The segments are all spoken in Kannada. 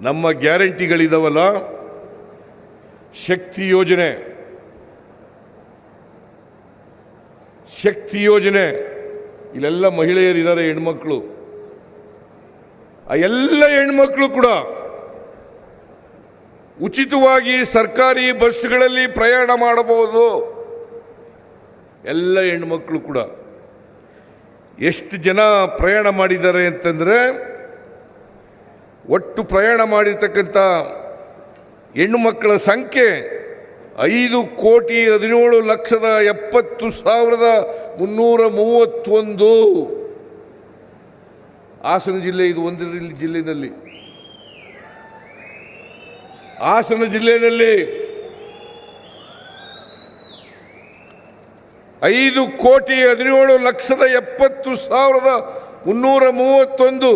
ನಮ್ಮ ಗ್ಯಾರಂಟಿಗಳಿದಾವಲ್ಲ? ಶಕ್ತಿ ಯೋಜನೆ. ಶಕ್ತಿ ಯೋಜನೆ. ಇಲ್ಲೆಲ್ಲ ಮಹಿಳೆಯರಿದ್ದಾರೆ, ಹೆಣ್ಮಕ್ಳು. ಆ ಎಲ್ಲ ಹೆಣ್ಮಕ್ಳು ಕೂಡ ಉಚಿತವಾಗಿ ಸರ್ಕಾರಿ ಬಸ್ಗಳಲ್ಲಿ ಪ್ರಯಾಣ ಮಾಡಬಹುದು. ಎಲ್ಲ ಹೆಣ್ಮಕ್ಳು ಕೂಡ. ಎಷ್ಟು ಜನ ಪ್ರಯಾಣ ಮಾಡಿದ್ದಾರೆ ಅಂತಂದರೆ ಒಟ್ಟು ಪ್ರಯಾಣ ಮಾಡಿರ್ತಕ್ಕಂಥ ಹೆಣ್ಣು ಮಕ್ಕಳ ಸಂಖ್ಯೆ ಐದು ಕೋಟಿ ಹದಿನೇಳು ಲಕ್ಷದ ಎಪ್ಪತ್ತು ಸಾವಿರದ ಮುನ್ನೂರ ಮೂವತ್ತೊಂದು. ಹಾಸನ ಜಿಲ್ಲೆ ಇದು ಒಂದು ಜಿಲ್ಲೆಯಲ್ಲಿ ಹಾಸನ ಜಿಲ್ಲೆಯಲ್ಲಿ ಐದು ಕೋಟಿ ಹದಿನೇಳು ಲಕ್ಷದ ಎಪ್ಪತ್ತು ಸಾವಿರದ ಮುನ್ನೂರ ಮೂವತ್ತೊಂದು.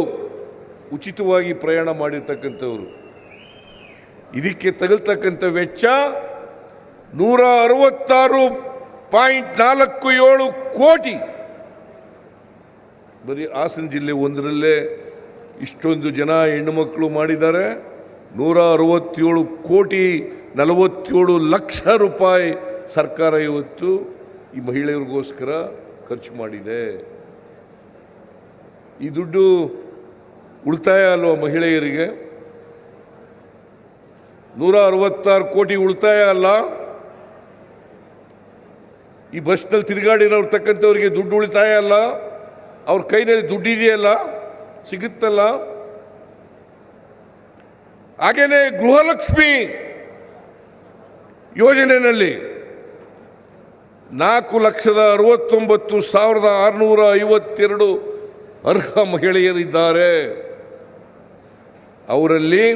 ಉಚಿತವಾಗಿ ಪ್ರಯಾಣ ಮಾಡಿರ್ತಕ್ಕಂಥವ್ರು. ಇದಕ್ಕೆ ತಗಲ್ತಕ್ಕಂಥ ವೆಚ್ಚ ನೂರ ಅರವತ್ತಾರು ಪಾಯಿಂಟ್ ನಾಲ್ಕು ಏಳು ಕೋಟಿ. ಬರೀ ಹಾಸನ ಜಿಲ್ಲೆ ಒಂದರಲ್ಲೇ ಇಷ್ಟೊಂದು ಜನ ಹೆಣ್ಣುಮಕ್ಕಳು ಮಾಡಿದ್ದಾರೆ. ನೂರ ಅರವತ್ತೇಳು ಕೋಟಿ ನಲವತ್ತೇಳು ಲಕ್ಷ ರೂಪಾಯಿ ಸರ್ಕಾರ ಇವತ್ತು ಈ ಮಹಿಳೆಯರಿಗೋಸ್ಕರ ಖರ್ಚು ಮಾಡಿದೆ. ಈ ದುಡ್ಡು ಉಳಿತಾಯ ಅಲ್ವ ಮಹಿಳೆಯರಿಗೆ? ನೂರ ಅರವತ್ತಾರು ಕೋಟಿ ಉಳಿತಾಯ ಅಲ್ಲ? ಈ ಬಸ್ನಲ್ಲಿ ತಿರುಗಾಡಿರೋರು ತಕ್ಕಂಥವ್ರಿಗೆ ದುಡ್ಡು ಉಳಿತಾಯ ಅಲ್ಲ? ಅವ್ರ ಕೈನಲ್ಲಿ ದುಡ್ಡಿದೆಯಲ್ಲ ಸಿಗುತ್ತಲ್ಲ? ಹಾಗೇನೆ ಗೃಹಲಕ್ಷ್ಮಿ ಯೋಜನೆಯಲ್ಲಿ ನಾಲ್ಕು ಲಕ್ಷದ ಅರವತ್ತೊಂಬತ್ತು ಸಾವಿರದ ಆರುನೂರ ಐವತ್ತೆರಡು ಅರ್ಹ ಮಹಿಳೆಯರಿದ್ದಾರೆ. ಅವರಲ್ಲಿ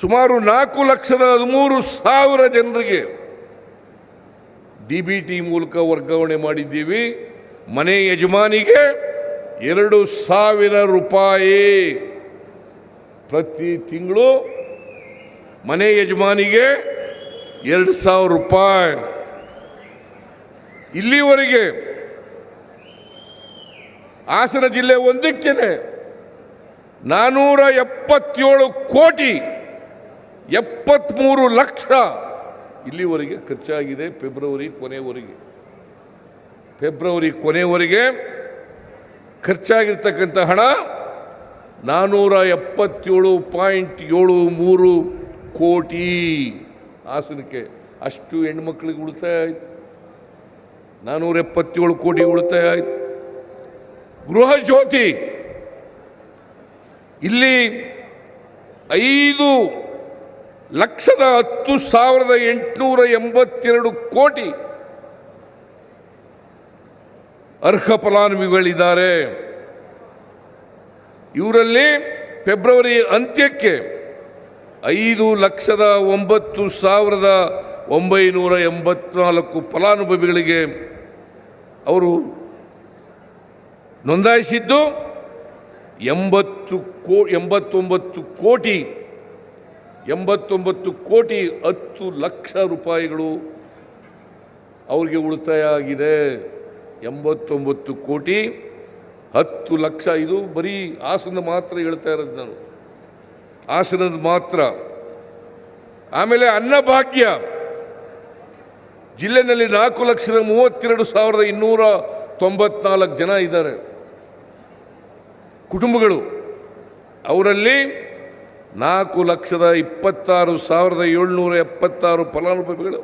ಸುಮಾರು ನಾಲ್ಕು ಲಕ್ಷದ ಹದಿಮೂರು ಸಾವಿರ ಜನರಿಗೆ ಡಿ ಬಿ ಟಿ ಮೂಲಕ ವರ್ಗಾವಣೆ ಮಾಡಿದ್ದೀವಿ. ಮನೆ ಯಜಮಾನಿಗೆ ಎರಡು ಸಾವಿರ ರೂಪಾಯಿ ಪ್ರತಿ ತಿಂಗಳು. ಮನೆ ಯಜಮಾನಿಗೆ ಎರಡು ಸಾವಿರ ರೂಪಾಯಿ. ಇಲ್ಲಿವರೆಗೆ ಹಾಸನ ಜಿಲ್ಲೆ ಒಂದಕ್ಕೇನೆ ನಾನೂರ ಎಪ್ಪತ್ತೇಳು ಕೋಟಿ ಎಪ್ಪತ್ತ್ಮೂರು ಲಕ್ಷ ಇಲ್ಲಿವರೆಗೆ ಖರ್ಚಾಗಿದೆ ಫೆಬ್ರವರಿ ಕೊನೆಯವರೆಗೆ. ಫೆಬ್ರವರಿ ಕೊನೆಯವರೆಗೆ ಖರ್ಚಾಗಿರ್ತಕ್ಕಂಥ ಹಣ ನಾನ್ನೂರ ಎಪ್ಪತ್ತೇಳು ಪಾಯಿಂಟ್ ಏಳು ಮೂರು ಕೋಟಿ. ಹಾಸನಕ್ಕೆ ಅಷ್ಟು ಹೆಣ್ಮಕ್ಳಿಗೆ ಉಳಿತಾಯ ಆಯಿತು. ನಾನ್ನೂರ ಎಪ್ಪತ್ತೇಳು ಕೋಟಿ ಉಳಿತಾಯ ಆಯಿತು. ಗೃಹ ಜ್ಯೋತಿ ಇಲ್ಲಿ ಐದು ಲಕ್ಷದ ಹತ್ತು ಸಾವಿರದ ಎಂಟುನೂರ ಎಂಬತ್ತೆರಡು ಕೋಟಿ ಅರ್ಹ ಫಲಾನುಭವಿಗಳಿದ್ದಾರೆ. ಇವರಲ್ಲಿ ಫೆಬ್ರವರಿ ಅಂತ್ಯಕ್ಕೆ ಐದು ಲಕ್ಷದ ಒಂಬತ್ತು ಸಾವಿರದ ಒಂಬೈನೂರ ಎಂಬತ್ನಾಲ್ಕು ಫಲಾನುಭವಿಗಳಿಗೆ ಅವರು ನೋಂದಾಯಿಸಿದ್ದು. ಎಂಬತ್ತು ಕೋ, ಎಂಬತ್ತೊಂಬತ್ತು ಕೋಟಿ ಎಂಬತ್ತೊಂಬತ್ತು ಕೋಟಿ ಹತ್ತು ಲಕ್ಷ ರೂಪಾಯಿಗಳು ಅವ್ರಿಗೆ ಉಳಿತಾಯ ಆಗಿದೆ. ಎಂಬತ್ತೊಂಬತ್ತು ಕೋಟಿ, ಹತ್ತು ಲಕ್ಷ, ಇದು ಬರೀ ಆಸನ ಮಾತ್ರ ಹೇಳ್ತಾ ಇರೋದು ನಾನು ಹಾಸನದ ಮಾತ್ರ. ಆಮೇಲೆ ಅನ್ನಭಾಗ್ಯ. ಜಿಲ್ಲೆನಲ್ಲಿ ನಾಲ್ಕು ಲಕ್ಷದ ಮೂವತ್ತೆರಡು ಸಾವಿರದ ಇನ್ನೂರ ತೊಂಬತ್ನಾಲ್ಕು ಜನ ಇದ್ದಾರೆ. ಕುಟುಂಬಗಳು. ಅವರಲ್ಲಿ ನಾಲ್ಕು ಲಕ್ಷದ ಇಪ್ಪತ್ತಾರು ಸಾವಿರದ ಏಳ್ನೂರ ಎಪ್ಪತ್ತಾರು ಫಲಾನುಭವಿಗಳು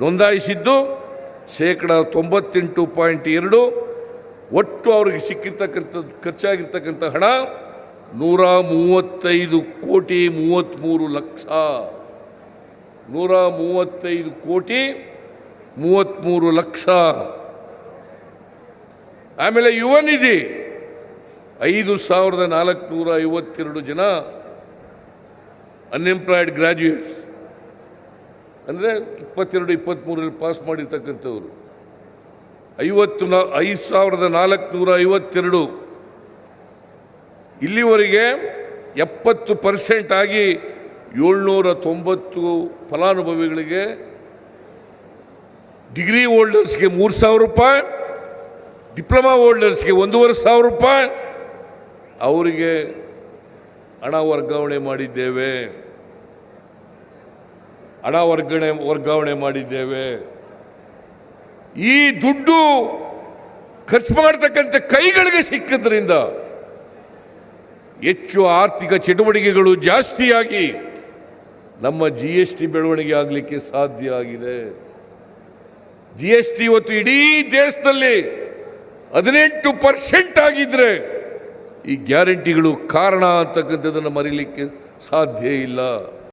ನೋಂದಾಯಿಸಿದ್ದು, ಶೇಕಡ ತೊಂಬತ್ತೆಂಟು ಪಾಯಿಂಟ್ ಎರಡು, ಒಟ್ಟು ಅವರಿಗೆ ಸಿಕ್ಕಿರ್ತಕ್ಕಂಥದ್ದು ಖರ್ಚಾಗಿರ್ತಕ್ಕಂಥ ಹಣ ನೂರ ಮೂವತ್ತೈದು ಕೋಟಿ ಮೂವತ್ತ್ಮೂರು ಲಕ್ಷ. ನೂರ ಮೂವತ್ತೈದು ಕೋಟಿ ಮೂವತ್ತ್ಮೂರು ಲಕ್ಷ. ಆಮೇಲೆ ಯುವ ನಿಧಿ. ಐದು ಸಾವಿರದ ನಾಲ್ಕುನೂರ ಐವತ್ತೆರಡು ಜನ ಅನ್ಎಂಪ್ಲಾಯ್ಡ್ ಗ್ರ್ಯಾಜುಯೇಟ್ಸ್ ಅಂದರೆ ಇಪ್ಪತ್ತೆರಡು ಇಪ್ಪತ್ತ್ಮೂರಲ್ಲಿ ಪಾಸ್ ಮಾಡಿರ್ತಕ್ಕಂಥವ್ರು. ಐವತ್ತು ನಾ, ಐದು ಸಾವಿರದ ನಾಲ್ಕುನೂರ ಐವತ್ತೆರಡು ಇಲ್ಲಿವರೆಗೆ ಎಪ್ಪತ್ತು ಪರ್ಸೆಂಟ್ ಆಗಿ ಏಳ್ನೂರ ತೊಂಬತ್ತು ಫಲಾನುಭವಿಗಳಿಗೆ ಡಿಗ್ರಿ ಹೋಲ್ಡರ್ಸ್ಗೆ ಮೂರು ಸಾವಿರ ರೂಪಾಯಿ ಡಿಪ್ಲೊಮಾ ಹೋಲ್ಡರ್ಸ್ಗೆ ಒಂದೂವರೆ ಸಾವಿರ ರೂಪಾಯಿ ಅವರಿಗೆ ಹಣ ವರ್ಗಾವಣೆ ಮಾಡಿದ್ದೇವೆ. ಹಣ ವರ್ಗಣೆ, ವರ್ಗಾವಣೆ ಮಾಡಿದ್ದೇವೆ. ಈ ದುಡ್ಡು ಖರ್ಚು ಮಾಡತಕ್ಕಂಥ ಕೈಗಳಿಗೆ ಸಿಕ್ಕಿದ್ರಿಂದ ಹೆಚ್ಚು ಆರ್ಥಿಕ ಚಟುವಟಿಕೆಗಳು ಜಾಸ್ತಿಯಾಗಿ ನಮ್ಮ ಜಿ ಎಸ್ ಟಿ ಬೆಳವಣಿಗೆ ಆಗಲಿಕ್ಕೆ ಸಾಧ್ಯ ಆಗಿದೆ. ಜಿ ಎಸ್ ಟಿ ಇವತ್ತು ಇಡೀ ದೇಶದಲ್ಲಿ ಹದಿನೆಂಟು ಪರ್ಸೆಂಟ್ ಆಗಿದ್ರೆ ಈ ಗ್ಯಾರಂಟಿಗಳು ಕಾರಣ ಅಂತಕ್ಕಂಥದ್ದನ್ನು ಮರೀಲಿಕ್ಕೆ ಸಾಧ್ಯ ಇಲ್ಲ.